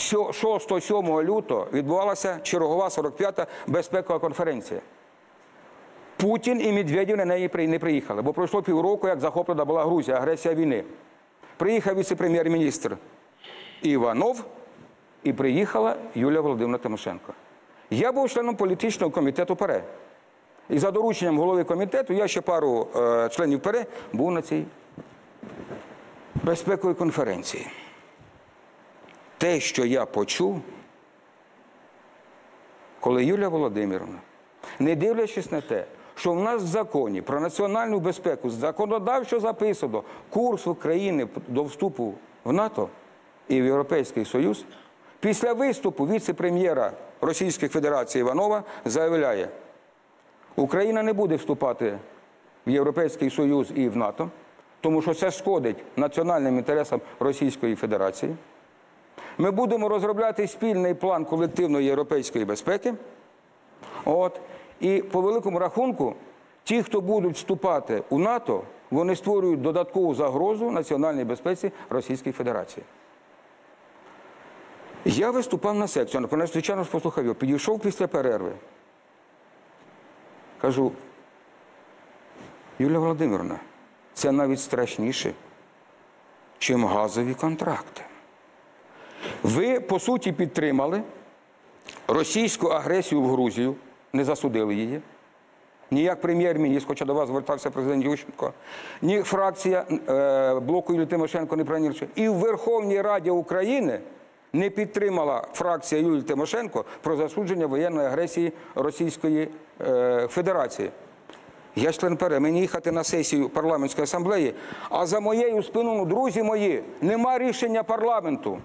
6-7 лютого відбувалася чергова 45-та безпекова конференція. Путін і Медведєв на неї не приїхали, бо пройшло півроку, як захоплена була Грузія, агресія війни. Приїхав віце-прем'єр-міністр Іванов і приїхала Юлія Володимирівна Тимошенко. Я був членом політичного комітету ПАРЕ. І за дорученням голови комітету я ще пару е, членів ПАРЕ був на цій безпековій конференції. Те, що я почув, коли Юлія Володимирівна, не дивлячись на те, що в нас в законі про національну безпеку законодавчо записано курс України до вступу в НАТО і в Європейський Союз, після виступу віце-прем'єра Російської Федерації Іванова заявляє, Україна не буде вступати в Європейський Союз і в НАТО, тому що це шкодить національним інтересам Російської Федерації. Ми будемо розробляти спільний план колективної європейської безпеки. От. І по великому рахунку, ті, хто будуть вступати у НАТО, вони створюють додаткову загрозу національній безпеці Російської Федерації. Я виступав на секцію, напевно, звичайно ж послухав його, підійшов після перерви. Кажу, Юлія Володимировна, це навіть страшніше, чим газові контракти. Ви, по суті, підтримали російську агресію в Грузію, не засудили її. Ні як прем'єр-міністр, хоча до вас звертався президент Ющенко, ні фракція е, блоку Юлії Тимошенко не прийняла. І в Верховній Раді України не підтримала фракція Юлії Тимошенко про засудження воєнної агресії Російської е, Федерації. Я член ПР, мені їхати на сесію парламентської асамблеї, а за моєю спиною, друзі мої, нема рішення парламенту.